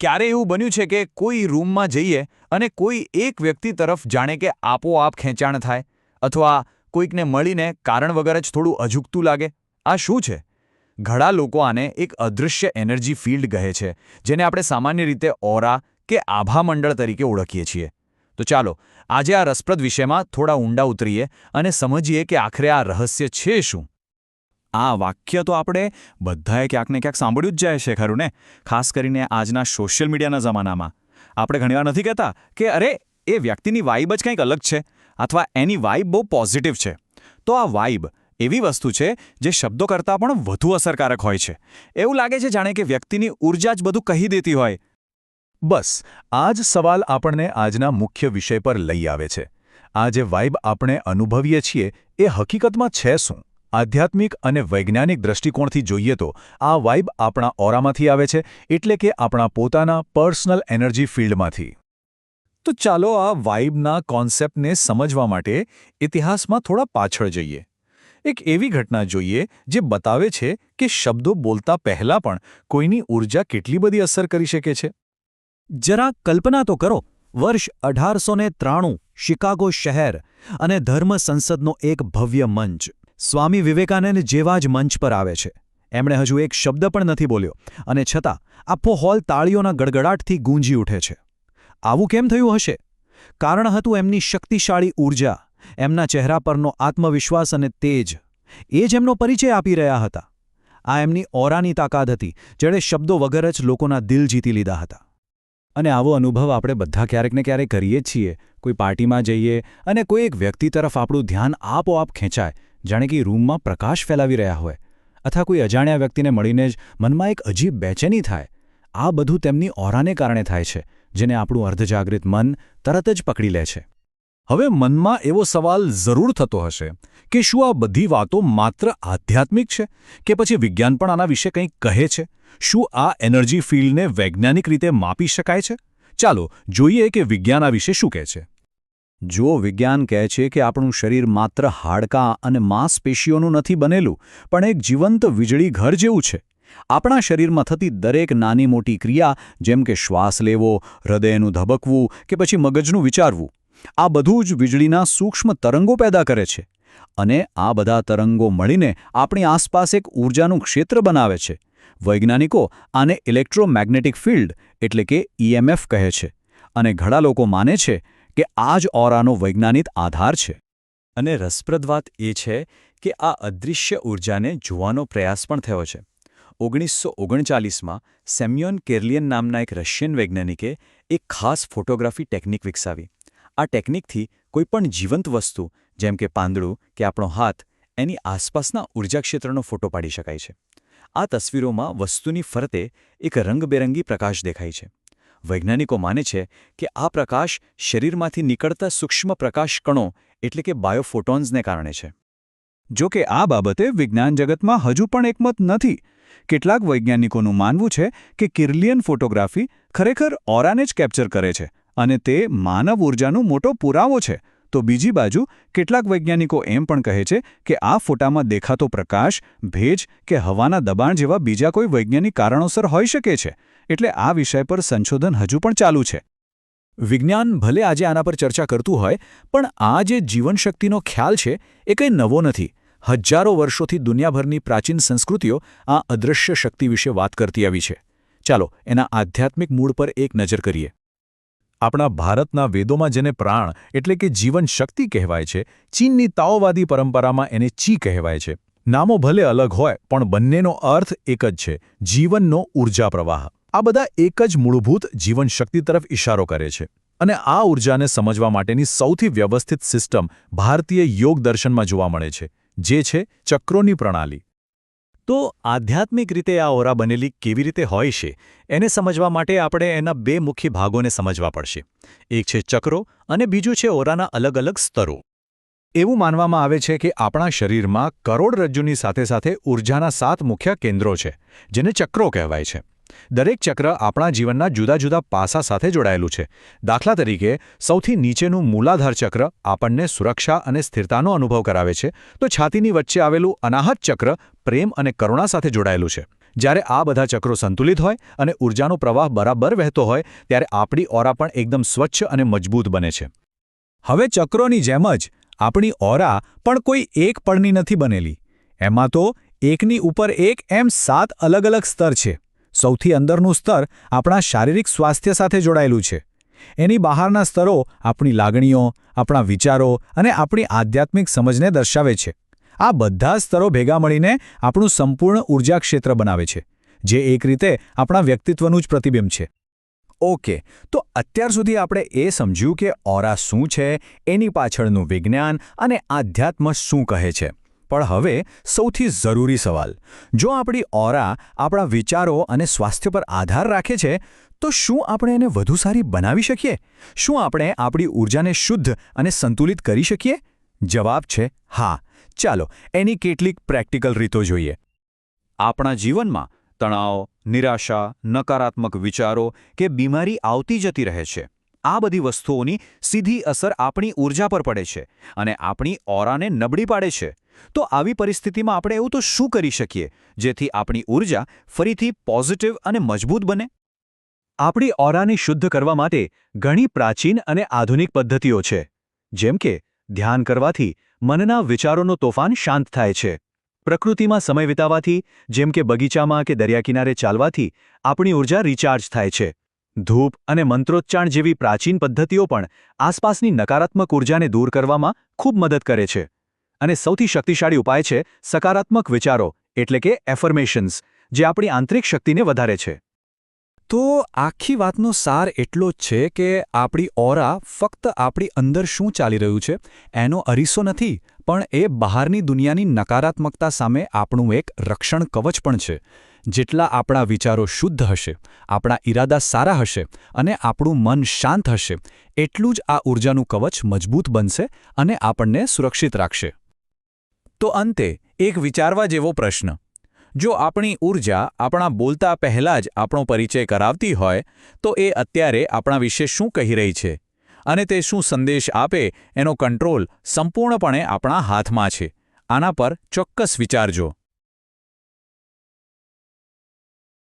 ક્યારે એવું બન્યું છે કે કોઈ રૂમમાં જઈએ અને કોઈ એક વ્યક્તિ તરફ જાણે કે આપોઆપ ખેંચાણ થાય અથવા કોઈકને મળીને કારણ વગર જ થોડું અજુકતું લાગે? આ શું છે? ઘણા લોકો આને એક અદૃશ્ય એનર્જી ફિલ્ડ કહે છે, જેને આપણે સામાન્ય રીતે ઓરા કે આભામંડળ તરીકે ઓળખીએ છીએ. તો ચાલો, આજે આ રસપ્રદ વિષયમાં થોડા ઊંડા ઉતરીએ અને સમજીએ કે આખરે આ રહસ્ય છે શું. આ વાક્ય તો આપણે બધાએ ક્યાંક ને ક્યાંક સાંભળ્યું જ જાય છે, ખરું ને? ખાસ કરીને આજના સોશિયલ મીડિયાના જમાનામાં. આપણે ઘણીવાર નથી કહેતા કે, અરે, એ વ્યક્તિની વાઇબ જ કંઈક અલગ છે અથવા એની વાઇબ બહુ પોઝિટિવ છે. તો આ વાઇબ એવી વસ્તુ છે જે શબ્દો કરતાં પણ વધુ અસરકારક હોય છે. એવું લાગે છે જાણે કે વ્યક્તિની ઊર્જા જ બધું કહી દેતી હોય. બસ, આ જ સવાલ આપણને આજના મુખ્ય વિષય પર લઈ આવે છે. આ જે વાઇબ આપણે અનુભવીએ છીએ એ હકીકતમાં છે શું? આધ્યાત્મિક અને વૈજ્ઞાનિક દ્રષ્ટિકોણથી જોઈએ તો, આ વાઇબ આપણા ઓરામાંથી આવે છે, એટલે કે આપણા પોતાના પર્સનલ એનર્જી ફિલ્ડમાંથી. તો ચાલો આ વાઇબના કોન્સેપ્ટને સમજવા માટે ઇતિહાસમાં થોડા પાછળ જઈએ. એક એવી ઘટના જોઈએ, જે બતાવે છે કે શબ્દો બોલતા પહેલાં પણ કોઈની ઊર્જા કેટલી બધી અસર કરી શકે છે. જરા કલ્પના તો કરો, વર્ષ અઢારસો ત્રાણું શિકાગો શહેર અને ધર્મ સંસદનો એક ભવ્ય મંચ. સ્વામી વિવેકાનંદ જેવા જ મંચ પર આવે છે. એમણે હજુ એક શબ્દ પણ નથી બોલ્યો અને છતાં આખો હોલ તાળીઓના ગડગડાટથી ગૂંજી ઉઠે છે. આવું કેમ થયું હશે? કારણ હતું એમની શક્તિશાળી ઊર્જા એમના ચહેરા પરનો આત્મવિશ્વાસ અને તેજ. એ જ એમનો પરિચય આપી રહ્યા હતા. આ એમની ઓરાની તાકાત હતી, જેણે શબ્દો વગર જ લોકોના દિલ જીતી લીધા હતા. અને આવો અનુભવ આપણે બધા ક્યારેક ને ક્યારેક કરીએ છીએ. કોઈ પાર્ટીમાં જઈએ અને કોઈ એક વ્યક્તિ તરફ આપણું ધ્યાન આપોઆપ ખેંચાય. જાણે કે રૂમમાં પ્રકાશ ફેલાવી રહ્યા હોય, અથવા કોઈ અજાણ્યા વ્યક્તિને મળીને જ મનમાં એક અજીબ બેચેની થાય. આ બધું તેમની ઓરાને કારણે થાય છે, જેને આપણું અર્ધજાગૃત મન તરત જ પકડી લે છે. હવે મનમાં એવો સવાલ જરૂર થતો હશે કે શું આ બધી વાતો માત્ર આધ્યાત્મિક છે, કે પછી વિજ્ઞાન પણ આના વિશે કંઈક કહે છે? શું આ એનર્જી ફિલ્ડને વૈજ્ઞાનિક રીતે માપી શકાય છે? ચાલો જોઈએ કે વિજ્ઞાન આ વિશે શું કહે છે. જો વિજ્ઞાન કહે છે કે આપણું શરીર માત્ર હાડકાં અને માંસપેશીઓનું નથી બનેલું, પણ એક જીવંત વીજળી ઘર જેવું છે. આપણા શરીરમાં થતી દરેક નાની મોટી ક્રિયા, જેમ કે શ્વાસ લેવો, હૃદયનું ધબકવું કે પછી મગજનું વિચારવું, આ બધું જ વીજળીના સૂક્ષ્મ તરંગો પેદા કરે છે. અને આ બધા તરંગો મળીને આપણી આસપાસ એક ઊર્જાનું ક્ષેત્ર બનાવે છે. વૈજ્ઞાનિકો આને ઇલેક્ટ્રોમેગ્નેટિક ફિલ્ડ એટલે કે ઈએમએફ કહે છે. અને ઘણા લોકો માને છે કે આ જ ઓરાનો વૈજ્ઞાનિક આધાર છે. અને રસપ્રદ વાત એ છે કે આ અદૃશ્ય ઊર્જાને જોવાનો પ્રયાસ પણ થયો છે. ઓગણીસો ઓગણચાલીસમાં સેમ્યોન કેર્લિયન નામના એક રશિયન વૈજ્ઞાનિકે એક ખાસ ફોટોગ્રાફી ટેકનિક વિકસાવી. આ ટેકનિકથી કોઈપણ જીવંત વસ્તુ, જેમ કે પાંદડું કે આપણો હાથ, એની આસપાસના ઊર્જાક્ષેત્રનો ફોટો પાડી શકાય છે. આ તસવીરોમાં વસ્તુની ફરતે એક રંગબેરંગી પ્રકાશ દેખાય છે. વૈજ્ઞાનિકો માને છે કે આ પ્રકાશ શરીરમાંથી નીકળતા સૂક્ષ્મ પ્રકાશ કણો, એટલે કે બાયોફોટોન્સને કારણે છે. જો કે આ બાબતે વિજ્ઞાન જગતમાં હજુ પણ એકમત નથી. કેટલાક વૈજ્ઞાનિકોનું માનવું છે કે કિર્લિયન ફોટોગ્રાફી ખરેખર ઓરાને જ કેપ્ચર કરે છે અને તે માનવ ઊર્જાનો મોટો પુરાવો છે. તો બીજી બાજુ કેટલાક વૈજ્ઞાનિકો એમ પણ કહે છે કે આ ફોટામાં દેખાતો પ્રકાશ, ભેજ કે હવાના દબાણ જેવા બીજા કોઈ વૈજ્ઞાનિક કારણોસર હોઈ શકે છે. એટલે આ વિષય પર સંશોધન હજુ પણ ચાલુ છે. વિજ્ઞાન ભલે આજે આના પર ચર્ચા કરતું હોય, પણ આ જે જીવનશક્તિનો ખ્યાલ છે, એ કંઈ નવો નથી. હજારો વર્ષોથી દુનિયાભરની પ્રાચીન સંસ્કૃતિઓ આ અદૃશ્ય શક્તિ વિશે વાત કરતી આવી છે. ચાલો, એના આધ્યાત્મિક મૂળ પર એક નજર કરીએ. આપણા ભારતના વેદોમાં જેને પ્રાણ એટલે કે જીવન શક્તિ કહેવાય છે, ચીનની તાઓવાદી પરંપરામાં એને ચી કહેવાય છે. નામો ભલે અલગ હોય, પણ બંનેનો અર્થ એક જ છે, જીવનનો ઊર્જા પ્રવાહ. આ બધા એક જ મૂળભૂત જીવનશક્તિ તરફ ઇશારો કરે છે. અને આ ઊર્જાને સમજવા માટેની સૌથી વ્યવસ્થિત સિસ્ટમ ભારતીય યોગ દર્શનમાં જોવા મળે છે, જે છે ચક્રોની પ્રણાલી. તો આધ્યાત્મિક રીતે આ ઓરા બનેલી કેવી રીતે હોય છે, એને સમજવા માટે આપણે એના બે મુખ્ય ભાગોને સમજવા પડશે. એક છે ચક્રો અને બીજું છે ઓરાના અલગ અલગ સ્તરો. એવું માનવામાં આવે છે કે આપણા શરીરમાં કરોડરજ્જુની સાથે સાથે ઊર્જાના સાત મુખ્ય કેન્દ્રો છે, જેને ચક્રો કહેવાય છે. દરેક ચક્ર આપણા જીવનના જુદા જુદા પાસા સાથે જોડાયેલું છે. દાખલા તરીકે, સૌથી નીચેનું મૂલાધાર ચક્ર આપણને સુરક્ષા અને સ્થિરતાનો અનુભવ કરાવે છે, તો છાતીની વચ્ચે આવેલું અનાહત ચક્ર પ્રેમ અને કરુણા સાથે જોડાયેલું છે. જ્યારે આ બધા ચક્રો સંતુલિત હોય અને ઊર્જાનો પ્રવાહ બરાબર વહેતો હોય, ત્યારે આપણી ઓરા પણ એકદમ સ્વચ્છ અને મજબૂત બને છે. હવે ચક્રોની જેમ જ આપણી ઓરા પણ કોઈ એક પળની નથી બનેલી. એમાં તો એકની ઉપર એક એમ સાત અલગ અલગ સ્તર છે. સૌથી અંદરનું સ્તર આપણા શારીરિક સ્વાસ્થ્ય સાથે જોડાયેલું છે. એની બહારના સ્તરો આપણી લાગણીઓ, આપણા વિચારો અને આપણી આધ્યાત્મિક સમજને દર્શાવે છે. આ બધા સ્તરો ભેગા મળીને આપણું સંપૂર્ણ ઊર્જા ક્ષેત્ર બનાવે છે, જે એક રીતે આપણા વ્યક્તિત્વનું જ પ્રતિબિંબ છે. ઓકે, તો અત્યાર સુધી આપણે એ સમજ્યું કે ઓરા શું છે, એની પાછળનું વિજ્ઞાન અને આધ્યાત્મ શું કહે છે. પણ હવે સૌથી જરૂરી સવાલ, જો આપણી ઓરા આપણા વિચારો અને સ્વાસ્થ્ય પર આધાર રાખે છે, તો શું આપણે એને વધુ સારી બનાવી શકીએ? શું આપણે આપણી ઊર્જાને શુદ્ધ અને સંતુલિત કરી શકીએ? જવાબ છે હા. ચાલો, એની કેટલીક પ્રેક્ટિકલ રીતો જોઈએ. આપણા જીવનમાં તણાવ, નિરાશા, નકારાત્મક વિચારો કે બીમારી આવતી જતી રહે છે. આ બધી વસ્તુઓની સીધી અસર આપણી ઊર્જા પર પડે છે અને આપણી ઓરાને નબળી પાડે છે. તો આવી પરિસ્થિતિમાં આપણે એવું તો શું કરી શકીએ, જેથી આપણી ઊર્જા ફરીથી પોઝિટિવ અને મજબૂત બને? આપણી ઓરાને શુદ્ધ કરવા માટે ઘણી પ્રાચીન અને આધુનિક પદ્ધતિઓ છે. જેમ કે ધ્યાન કરવાથી મનના વિચારોનો તોફાન શાંત થાય છે. પ્રકૃતિમાં સમય વિતાવવાથી જેમ કે બગીચામાં કે દરિયાકિનારે ચાલવાથી, આપણી ઊર્જા રિચાર્જ થાય છે. ધૂપ અને મંત્રોચ્ચારણ જેવી પ્રાચીન પદ્ધતિઓ પણ આસપાસની નકારાત્મક ઊર્જાને દૂર કરવામાં ખૂબ મદદ કરે છે. અને સૌથી શક્તિશાળી ઉપાય છે સકારાત્મક વિચારો, એટલે કે એફર્મેશન્સ જે આપણી આંતરિક શક્તિને વધારે છે. તો આખી વાતનો સાર એટલો જ છે કે આપણી ઓરા ફક્ત આપણી અંદર શું ચાલી રહ્યું છે, એનો અરીસો નથી, પણ એ બહારની દુનિયાની નકારાત્મકતા સામે આપણું એક રક્ષણ કવચ પણ છે. જેટલા આપણા વિચારો શુદ્ધ હશે, આપણા ઈરાદા સારા હશે અને આપણું મન શાંત હશે, એટલું જ આ ઊર્જાનું કવચ મજબૂત બનશે અને આપણને સુરક્ષિત રાખશે. તો અંતે એક વિચારવા જેવો પ્રશ્ન. જો આપણી ઊર્જા આપણા બોલતા પહેલાં જ આપણો પરિચય કરાવતી હોય, તો એ અત્યારે આપણા વિશે શું કહી રહી છે? અને તે શું સંદેશ આપે એનો કંટ્રોલ સંપૂર્ણપણે આપણા હાથમાં છે. આના પર ચોક્કસ વિચારજો.